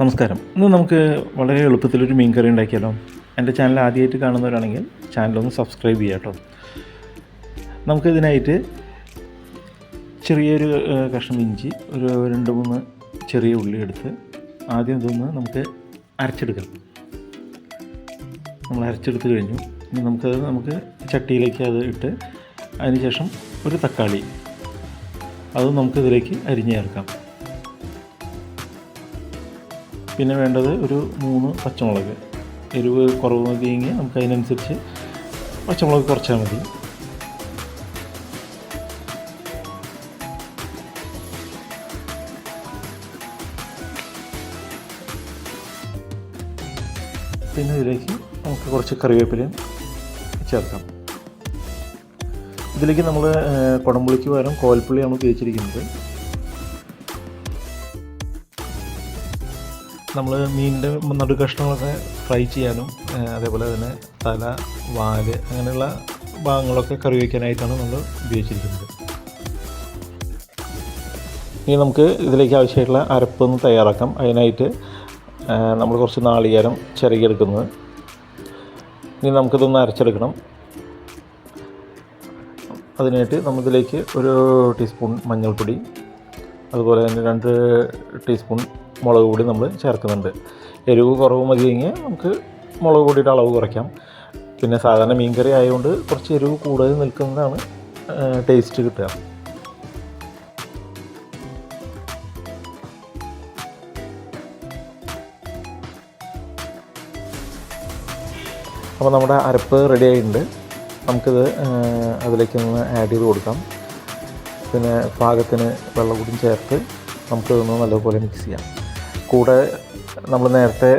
നമസ്കാരം. ഇന്ന് നമുക്ക് വളരെ എളുപ്പത്തിലൊരു മീൻ കറി ഉണ്ടാക്കിയാലോ? എന്റെ ചാനൽ ആദ്യമായിട്ട് കാണുന്നവരാണെങ്കിൽ ചാനലൊന്ന് സബ്സ്ക്രൈബ് ചെയ്യാം കേട്ടോ. നമുക്കിതിനായിട്ട് ചെറിയൊരു കഷ്ണം ഇഞ്ചി ഒരു രണ്ട് മൂന്ന് ചെറിയ ഉള്ളി എടുത്ത് ആദ്യം ഇതൊന്ന് നമുക്ക് അരച്ചെടുക്കാം. നമ്മൾ അരച്ചെടുത്ത് കഴിഞ്ഞു. ഇനി നമുക്കത് നമുക്ക് ചട്ടിയിലേക്ക് അത് ഇട്ട് അതിനുശേഷം ഒരു തക്കാളി. അത് നമുക്കിതിലേക്ക് അരിഞ്ഞ് ചേർക്കാം. പിന്നെ വേണ്ടത് ഒരു മൂന്ന് പച്ചമുളക്. എരിവ് കുറവ് മതിയെങ്കിൽ നമുക്ക് അതിനനുസരിച്ച് പച്ചമുളക് കുറച്ചാൽ മതി. പിന്നെ ഇതിലേക്ക് നമുക്ക് കുറച്ച് കറിവേപ്പിലയും ചേർക്കാം. ഇതിലേക്ക് നമ്മൾ കുടംപുളിക്ക് പകരം കോൽപ്പുള്ളിയാണ് ഉപയോഗിച്ചിരിക്കുന്നത്. നമ്മൾ മീനിന്റെ നടു കഷ്ണങ്ങളൊക്കെ ഫ്രൈ ചെയ്യാനും അതേപോലെ തന്നെ തല വാൽ അങ്ങനെയുള്ള ഭാഗങ്ങളൊക്കെ കറി വയ്ക്കാനായിട്ടാണ് നമ്മൾ ഉപയോഗിച്ചിരിക്കുന്നത്. ഇനി നമുക്ക് ഇതിലേക്ക് ആവശ്യമായിട്ടുള്ള അരപ്പ് ഒന്ന് തയ്യാറാക്കാം. അതിനായിട്ട് നമ്മൾ കുറച്ച് നാളികേരം ചിരകിയെടുക്കുന്നത്. ഇനി നമുക്കിതൊന്ന് അരച്ചെടുക്കണം. അതിനായിട്ട് നമ്മളിതിലേക്ക് ഒരു ടീസ്പൂൺ മഞ്ഞൾപ്പൊടി അതുപോലെ തന്നെ രണ്ട് ടീസ്പൂൺ മുളക് പൊടി നമ്മൾ ചേർക്കുന്നുണ്ട്. എരിവ് കുറവ് മതിയെങ്കിൽ നമുക്ക് മുളക് പൊടിയുടെ അളവ് കുറയ്ക്കാം. പിന്നെ സാധാരണ മീൻകറി ആയതുകൊണ്ട് കുറച്ച് എരിവ് കൂടുതൽ നിൽക്കുന്നതാണ് ടേസ്റ്റ് കിട്ടുക. അപ്പോൾ നമ്മുടെ അരപ്പ് റെഡി ആയിട്ടുണ്ട്. നമുക്കിത് അതിലേക്ക് അതിലേക്കൊന്ന് ആഡ് ചെയ്ത് കൊടുക്കാം. പിന്നെ പാകത്തിന് വെള്ളം കൂടി ചേർത്ത് നമുക്കിതൊന്ന് നല്ലപോലെ മിക്സ് ചെയ്യാം. കൂടെ നമ്മൾ നേരത്തെ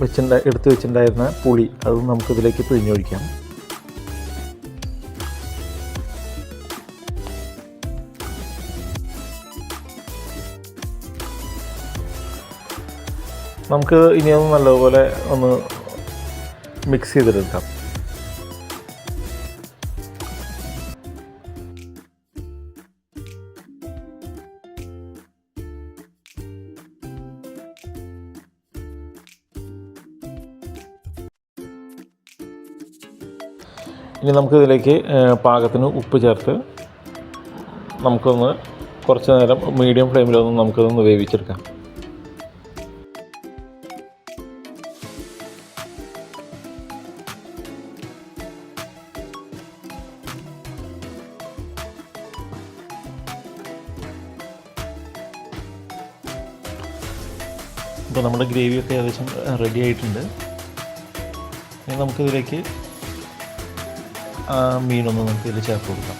വെച്ചിട്ടുണ്ട എടുത്ത് വെച്ചിട്ടുണ്ടായിരുന്ന പുളി അതും നമുക്കിതിലേക്ക് പിഴിഞ്ഞൊഴിക്കാം നമുക്ക് ഇനിയൊന്ന് നല്ലതുപോലെ ഒന്ന് മിക്സ് ചെയ്തെടുക്കാം. ഇനി നമുക്കിതിലേക്ക് പാകത്തിന് ഉപ്പ് ചേർത്ത് നമുക്കൊന്ന് കുറച്ച് നേരം മീഡിയം ഫ്ലെയിമിലൊന്ന് നമുക്കിതൊന്ന് വേവിച്ചെടുക്കാം. ഇപ്പോൾ നമ്മുടെ ഗ്രേവിയൊക്കെ ഏകദേശം റെഡി ആയിട്ടുണ്ട്. ഇനി നമുക്കിതിലേക്ക് ആ മീനൊന്ന് നമുക്ക് ഇതിൽ ചേർത്ത് കൊടുക്കാം.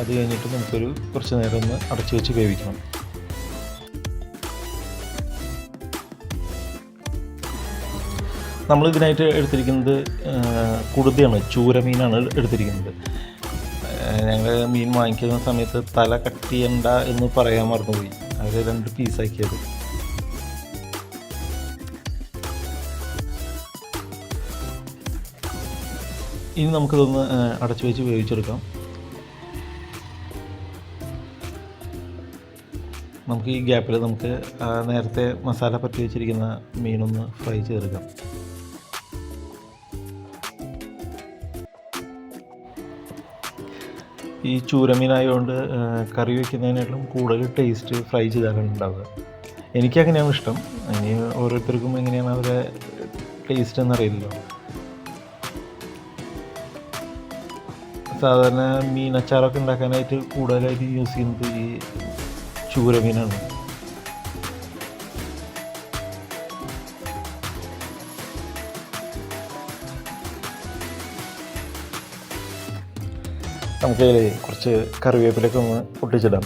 അത് കഴിഞ്ഞിട്ട് നമുക്കൊരു കുറച്ച് നേരം ഒന്ന് അടച്ചു വെച്ച് വേവിക്കണം. നമ്മൾ ഇതിനായിട്ട് എടുത്തിരിക്കുന്നത് കുടുതയാണ് ചൂരമീനാണ് എടുത്തിരിക്കുന്നത്. ഞങ്ങൾ മീൻ വാങ്ങിക്കുന്ന സമയത്ത് തല കട്ട് ചെയ്യണ്ട എന്ന് പറയാൻ മറന്നുപോയി. അത് രണ്ട് പീസാക്കിയത് ഇനി നമുക്കിതൊന്ന് അടച്ചു വെച്ച് വേവിച്ചെടുക്കാം. നമുക്ക് ഈ ഗ്യാപ്പിൽ നമുക്ക് നേരത്തെ മസാല പറ്റി വെച്ചിരിക്കുന്ന മീനൊന്ന് ഫ്രൈ ചെയ്തെടുക്കാം. ഈ ചൂരമീനായതുകൊണ്ട് കറി വയ്ക്കുന്നതിനേക്കാളും കൂടുതൽ ടേസ്റ്റ് ഫ്രൈ ചെയ്താലാണ് ഉണ്ടാവുക. എനിക്കങ്ങനെയാണ് ഇഷ്ടം. ഇനി ഓരോരുത്തർക്കും എങ്ങനെയാണ് അവരെ ടേസ്റ്റ് എന്നറിയില്ലല്ലോ. സാധാരണ മീൻ അച്ചാറൊക്കെ ഉണ്ടാക്കാനായിട്ട് കൂടുതലായിട്ട് യൂസ് ചെയ്യുന്നത് ഈ ചൂര മീനാണ്. നമുക്ക് കുറച്ച് കറിവേപ്പിലൊക്കെ ഒന്ന് പൊട്ടിച്ചിടാം.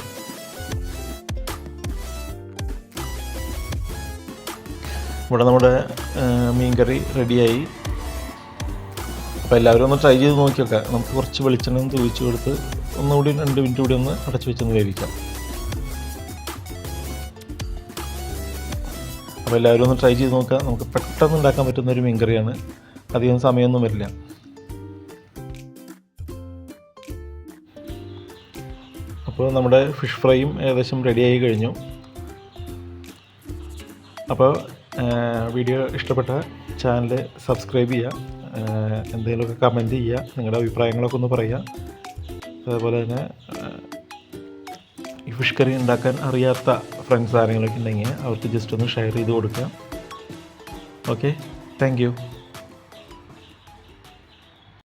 ഇവിടെ നമ്മുടെ മീൻ കറി റെഡിയായി അപ്പോൾ എല്ലാവരും ഒന്ന് ട്രൈ ചെയ്ത് നോക്കി നോക്കാം നമുക്ക് കുറച്ച് വെളിച്ചെണ്ണ ഒന്ന് തൂവിച്ച് കൊടുത്ത് ഒന്നുകൂടി രണ്ട് മിനിറ്റ് കൂടി ഒന്ന് അടച്ചു വെച്ചൊന്ന് വേവിക്കാം. അപ്പോൾ എല്ലാവരും ഒന്ന് ട്രൈ ചെയ്ത് നോക്കുക. നമുക്ക് പെട്ടെന്ന് ഉണ്ടാക്കാൻ പറ്റുന്ന ഒരു മീൻകറിയാണ് അധികം സമയമൊന്നും വരില്ല. അപ്പോൾ നമ്മുടെ ഫിഷ് ഫ്രൈയും ഏകദേശം റെഡിയായി കഴിഞ്ഞു. അപ്പോൾ വീഡിയോ ഇഷ്ടപ്പെട്ട ചാനൽ സബ്സ്ക്രൈബ് ചെയ്യുക എന്തെങ്കിലുമൊക്കെ കമന്റ് ചെയ്യുക നിങ്ങളുടെ അഭിപ്രായങ്ങളൊക്കെ ഒന്ന് പറയുക. അതുപോലെ തന്നെ ഈ ഫിഷ് കറി ഉണ്ടാക്കാൻ അറിയാത്ത ഫ്രണ്ട്സ് ആരെങ്കിലുമൊക്കെ ഉണ്ടെങ്കിൽ അവർക്ക് ജസ്റ്റ് ഒന്ന് ഷെയർ ചെയ്ത് കൊടുക്കുക. Okay thank